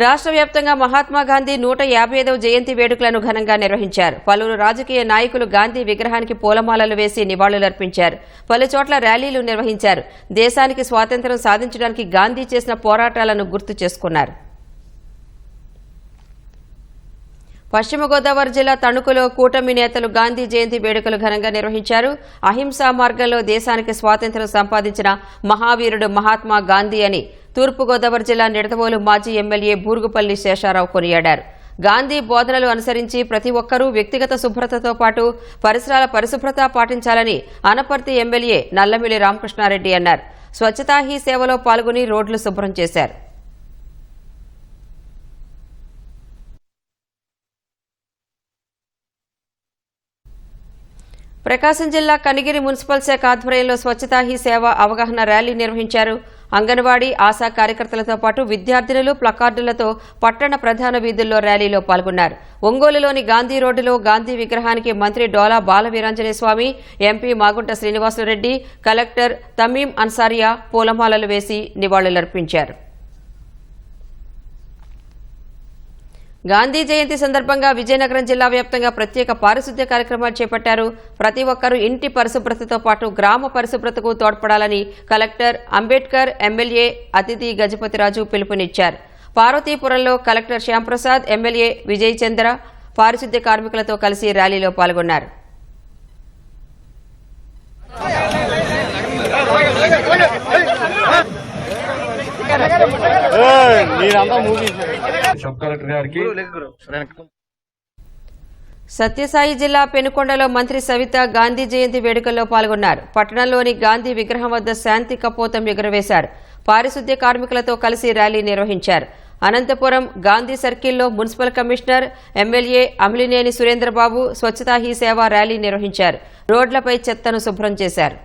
రాష్ట్ర వ్యాప్తంగా మహాత్మా గాంధీ నూట యాభై ఐదవ జయంతి వేడుకలను ఘనంగా నిర్వహించారు. పలువురు రాజకీయ నాయకులు గాంధీ విగ్రహానికి పూలమాలలు వేసి నివాళులర్పించారు. పలు చోట్ల ర్యాలీలు నిర్వహించారు. దేశానికి స్వాతంత్ర్యం సాధించడానికి గాంధీ చేసిన పోరాటాలను గుర్తు చేసుకున్నారు. పశ్చిమ గోదావరి జిల్లా తణుకులో కూటమి నేతలు గాంధీ జయంతి వేడుకలు ఘనంగా నిర్వహించారు. అహింసా మార్గంలో దేశానికి స్వాతంత్ర్యం సంపాదించిన మహావీరుడు మహాత్మా గాంధీ అని తూర్పుగోదావరి జిల్లా నిడతవోలు మాజీ ఎమ్మెల్యే బూరుగుపల్లి శేషారావు కొనియాడారు. గాంధీ బోధనలు అనుసరించి ప్రతి ఒక్కరూ వ్యక్తిగత శుభ్రతతో పాటు పరిసరాల పరిశుభ్రత పాటించాలని అనపర్తి ఎమ్మెల్యే నల్లమిల్లి రామకృష్ణారెడ్డి అన్నారు. స్వచ్ఛతా హీ సేవలో పాల్గొని రోడ్లు శుభ్రం చేశారు. ప్రకాశం జిల్లా కనిగిరి మున్సిపల్ శాఖ ఆధ్వర్యంలో స్వచ్ఛతా హీ సేవ అవగాహన ర్యాలీ నిర్వహించారు. అంగన్వాడీ ఆశా కార్యకర్తలతో పాటు విద్యార్థినులు ప్లకార్డులతో పట్టణ ప్రధాన వీధుల్లో ర్యాలీలో పాల్గొన్నారు. ఒంగోలులోని గాంధీ రోడ్డులో గాంధీ విగ్రహానికి మంత్రి డోలా బాలవీరాంజనే స్వామి ఎంపీ మాగుంట శ్రీనివాసరెడ్డి కలెక్టర్ తమీం అన్సారియా పూలమాలలు వేసి నివాళులర్పించారు. గాంధీ జయంతి సందర్భంగా విజయనగరం జిల్లా వ్యాప్తంగా ప్రత్యేక పారిశుద్ధ్య కార్యక్రమాలు చేపట్టారు. ప్రతి ఒక్కరూ ఇంటి పరిశుభ్రతతో పాటు గ్రామ పరిశుభ్రతకు తోడ్పడాలని కలెక్టర్ అంబేద్కర్ ఎమ్మెల్యే అతిథి గజపతిరాజు పిలుపునిచ్చారు. పార్వతీపురంలో కలెక్టర్ శ్యాంప్రసాద్ ఎమ్మెల్యే విజయ్ చంద్ర పారిశుద్ధ్య కార్మికులతో కలిసి ర్యాలీలో పాల్గొన్నారు. మీరంతా మూవీ సత్యసాయి జిల్లా పెనుకొండలో మంత్రి సవిత గాంధీ జయంతి వేడుకల్లో పాల్గొన్నారు. పట్టణంలోని గాంధీ విగ్రహం వద్ద శాంతి కపోతం ఎగురవేశారు. పారిశుద్ధ్య కార్మికులతో కలిసి ర్యాలీ నిర్వహించారు. అనంతపురం గాంధీ సర్కిల్లో municipal commissioner MLA Amalineni Surendrababu Swachhata Hi Seva rally నిర్వహించారు. రోడ్లపై చెత్తను శుభ్రం చేశారు.